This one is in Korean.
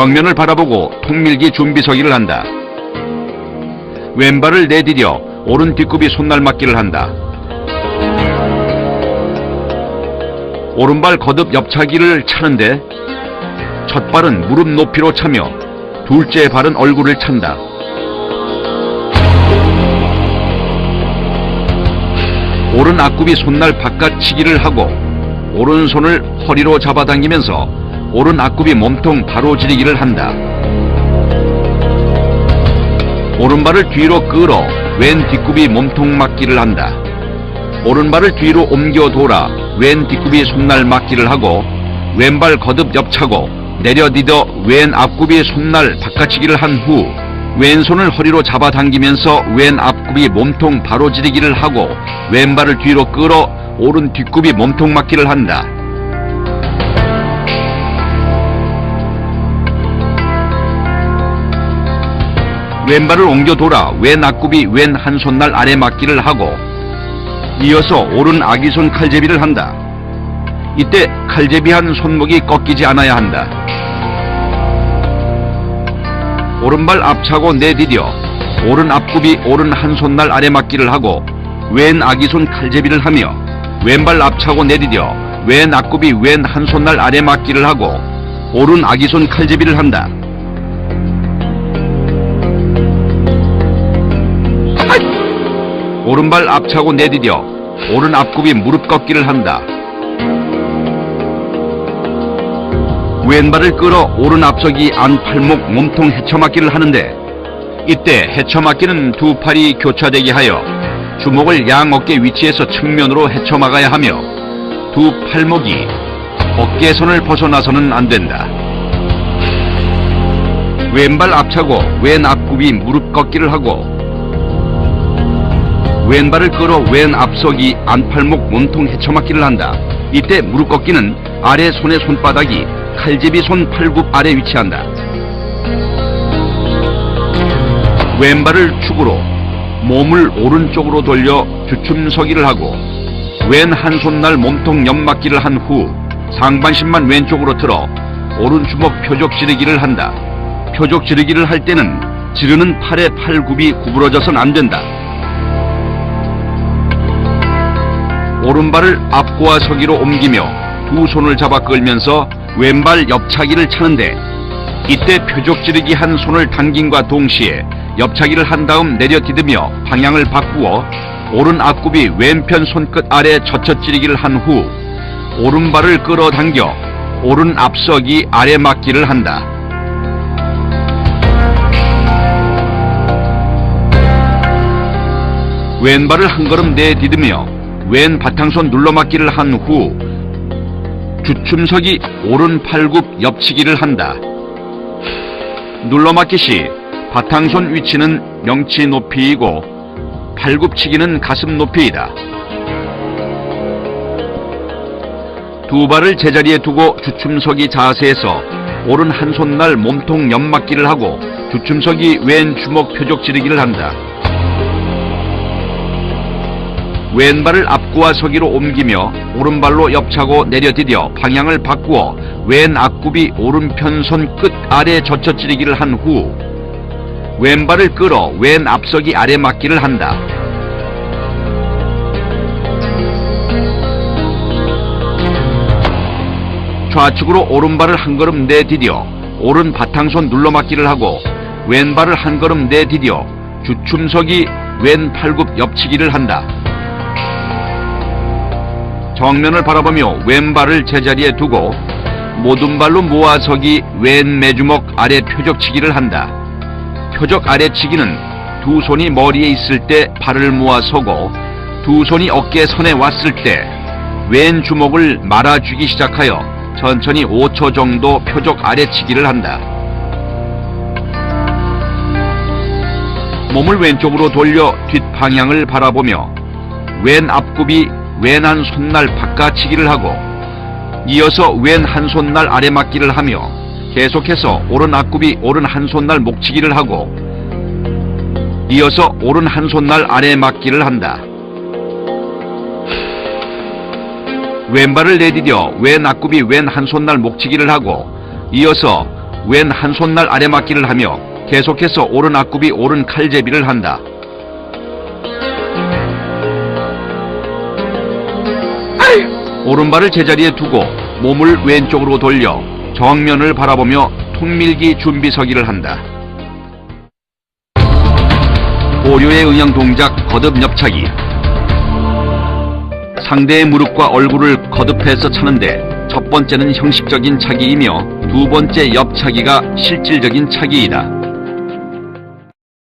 정면을 바라보고 통밀기 준비 서기를 한다. 왼발을 내디뎌 오른 뒷굽이 손날 맞기를 한다. 오른발 거듭 옆차기를 차는데 첫 발은 무릎 높이로 차며 둘째 발은 얼굴을 찬다. 오른 앞굽이 손날 바깥치기를 하고 오른손을 허리로 잡아당기면서 오른 앞굽이 몸통 바로 지르기를 한다. 오른발을 뒤로 끌어 왼 뒷굽이 몸통 맞기를 한다. 오른발을 뒤로 옮겨 돌아 왼 뒷굽이 손날 맞기를 하고 왼발 거듭 옆차고 내려디뎌 왼 앞굽이 손날 바깥치기를 한 후 왼손을 허리로 잡아당기면서 왼 앞굽이 몸통 바로 지르기를 하고 왼발을 뒤로 끌어 오른 뒷굽이 몸통 맞기를 한다. 왼발을 옮겨 돌아 왼 앞굽이 왼 한 손날 아래 맞기를 하고 이어서 오른 아기손 칼제비를 한다. 이때 칼제비한 손목이 꺾이지 않아야 한다. 오른발 앞차고 내디뎌 오른 앞굽이 오른 한 손날 아래 맞기를 하고 왼 아기손 칼제비를 하며 왼발 앞차고 내디뎌 왼 앞굽이 왼 한 손날 아래 맞기를 하고 오른 아기손 칼제비를 한다. 오른발 앞차고 내디뎌 오른 앞굽이 무릎 꺾기를 한다. 왼발을 끌어 오른 앞서기 안 팔목 몸통 헤쳐맞기를 하는데 이때 헤쳐맞기는 두 팔이 교차되게 하여 주먹을 양 어깨 위치에서 측면으로 헤쳐막아야 하며 두 팔목이 어깨 선을 벗어나서는 안 된다. 왼발 앞차고 왼 앞굽이 무릎 꺾기를 하고 왼발을 끌어 왼 앞서기 안팔목 몸통 헤쳐맞기를 한다. 이때 무릎 꺾기는 아래 손의 손바닥이 칼제비 손 팔굽 아래 위치한다. 왼발을 축으로 몸을 오른쪽으로 돌려 주춤서기를 하고 왼 한 손날 몸통 옆맞기를 한 후 상반신만 왼쪽으로 틀어 오른 주먹 표적 지르기를 한다. 표적 지르기를 할 때는 지르는 팔의 팔굽이 구부러져선 안 된다. 오른발을 앞과 서기로 옮기며 두 손을 잡아 끌면서 왼발 옆차기를 차는데 이때 표적 지르기 한 손을 당김과 동시에 옆차기를 한 다음 내려디디며 방향을 바꾸어 오른 앞굽이 왼편 손끝 아래 젖혀 찌르기를 한 후 오른발을 끌어당겨 오른 앞서기 아래 맞기를 한다. 왼발을 한 걸음 내디디며 왼 바탕손 눌러맞기를 한 후 주춤석이 오른 팔굽 옆치기를 한다. 눌러맞기 시 바탕손 위치는 명치 높이이고 팔굽치기는 가슴 높이이다. 두 발을 제자리에 두고 주춤서기 자세에서 오른 한 손날 몸통 옆맞기를 하고 주춤서기 왼 주먹 표적 지르기를 한다. 왼발을 앞구와 서기로 옮기며 오른발로 옆차고 내려디뎌 방향을 바꾸어 왼 앞굽이 오른편 손 끝 아래 젖혀 찌르기를 한 후 왼발을 끌어 왼 앞서기 아래 맞기를 한다. 좌측으로 오른발을 한 걸음 내디뎌 오른 바탕손 눌러맞기를 하고 왼발을 한 걸음 내디뎌 주춤석이 왼 팔굽 옆치기를 한다. 정면을 바라보며 왼발을 제자리에 두고 모든 발로 모아서기 왼 매주먹 아래 표적치기를 한다. 표적 아래치기는 두 손이 머리에 있을 때 발을 모아 서고 두 손이 어깨 선에 왔을 때 왼 주먹을 말아주기 시작하여 천천히 5초 정도 표적 아래치기를 한다. 몸을 왼쪽으로 돌려 뒷방향을 바라보며 왼 앞굽이 왼한 손날 바깥치기를 하고 이어서 왼 한 손날 아래 맞기를 하며 계속해서 오른 앞굽이 오른 한 손날 목치기를 하고 이어서 오른 한 손날 아래 맞기를 한다. 왼발을 내디뎌 왼 앞굽이 왼 한 손날 목치기를 하고 이어서 왼 한 손날 아래 맞기를 하며 계속해서 오른 앞굽이 오른 칼제비를 한다. 오른발을 제자리에 두고 몸을 왼쪽으로 돌려 정면을 바라보며 통밀기 준비 서기를 한다. 오류의 응양 동작 거듭 옆차기 상대의 무릎과 얼굴을 거듭해서 차는데 첫 번째는 형식적인 차기이며 두 번째 옆차기가 실질적인 차기이다.